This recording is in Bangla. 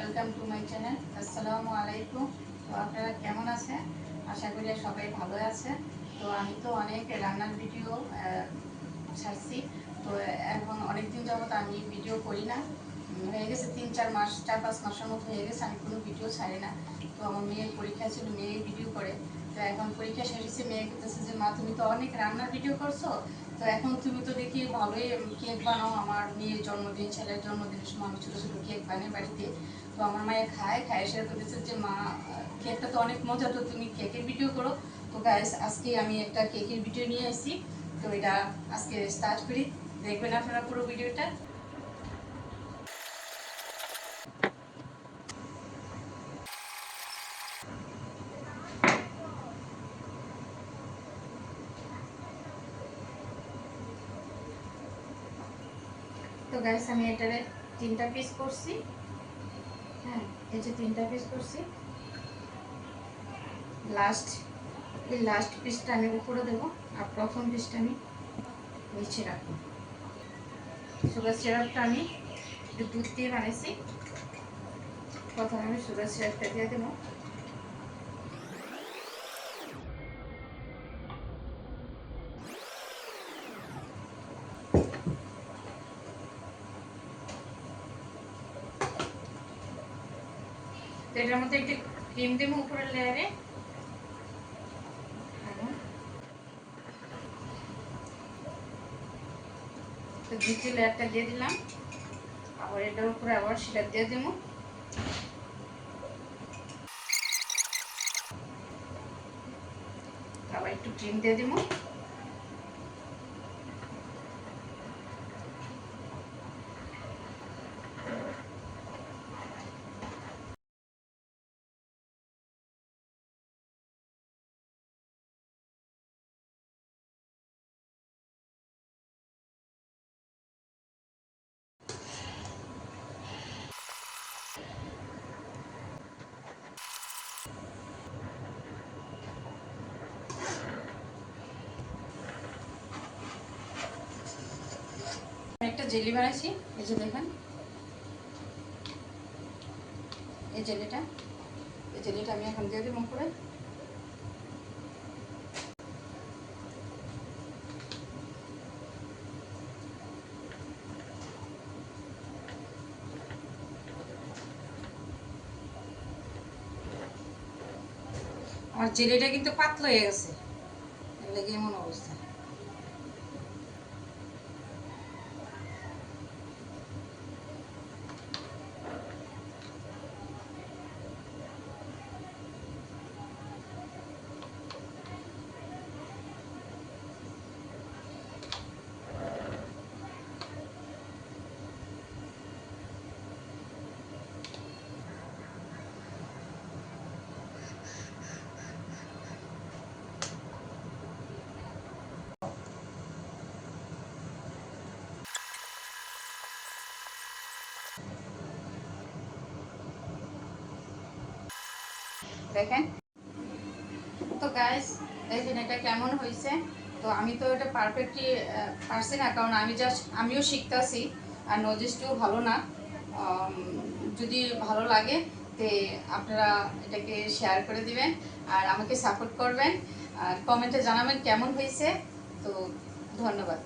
ওয়েলকাম টু মাই চ্যানেল আসসালামু আলাইকুম তো আপনারা কেমন আছেন? আশা করি সবাই ভালো আছে তো আমি তো অনেক রান্নার ভিডিও ছাড়ছি। তো এখন অনেক দিন যাবত আমি ভিডিও করি না। হয়ে গেছে তিন, চার মাস, চার, পাঁচ মাসের মতো হয়ে গেছে। আমি কোনো ভিডিও ছাড়ি না। তো আমার মেয়ের পরীক্ষা ছিল, মেয়ে ভিডিও করে। তো এখন পরীক্ষা শেষ হয়েছে, মেয়ে করতেছে যে, মা, তুমি তো অনেক রান্নার ভিডিও করছ। তো এখন তুমি তো দেখি ভালোই কেক বানাও। আমার মেয়ের জন্মদিন, ছেলের জন্মদিনের সময় আমি ছোটো ছোটো কেক বানাই বাড়িতে। তো আমার মায়ের খায় খায় সেটা তো করতেছে যে, মা কেকটা তো অনেক মজা, তো তুমি কেকের ভিডিও করো। তো গাইস আজকে আমি একটা কেকের ভিডিও নিয়ে আসছি তো এটা আজকে স্টার্ট করি। দেখবেন আপনারা পুরো ভিডিওটা তো গাইস আমি এটারে তিনটা পিস করছি। হ্যাঁ এই যে তিনটা পিস করছি। লাস্ট এই লাস্ট পিসটা আমি উপরে দেবো আর প্রথম পিসটা আমি নিচে রাখব। সুগার সিরাপটা আমি একটু দুধ দিয়ে বানিয়েছি প্রথমে আমি সুগার সিরাপটা দিয়ে দেবো। এটার মধ্যে একটু ক্রিম দেবো উপরের লেয়ারে। তো দ্বিতীয় লেয়ারটা দিয়ে দিলাম। আবার এটার উপরে আবার সেটা দিয়ে দেবো। আবার একটু ক্রিম দিয়ে দেবো। জেলি বানাইছি। এই যে দেখেন। এই জেলিটা। এই জেলিটা আমি এখন দিয়ে দেবো করে আমার জেলিটা কিন্তু পাতলা হয়ে গেছে। লেগে এমন অবস্থা। দেখেন। তো গাইস দেখেন এটা কেমন হয়েছে? তো আমি তো এটা পারফেক্টলি পারছি না, কারণ আমি জাস্ট আমিও শিখতেছি, আর নজেসটিও ভালো না। যদি ভালো লাগে, তে আপনারা এটাকে শেয়ার করে দিবেন, আর আমাকে সাপোর্ট করবেন, আর কমেন্টে জানাবেন কেমন হয়েছে। তো ধন্যবাদ।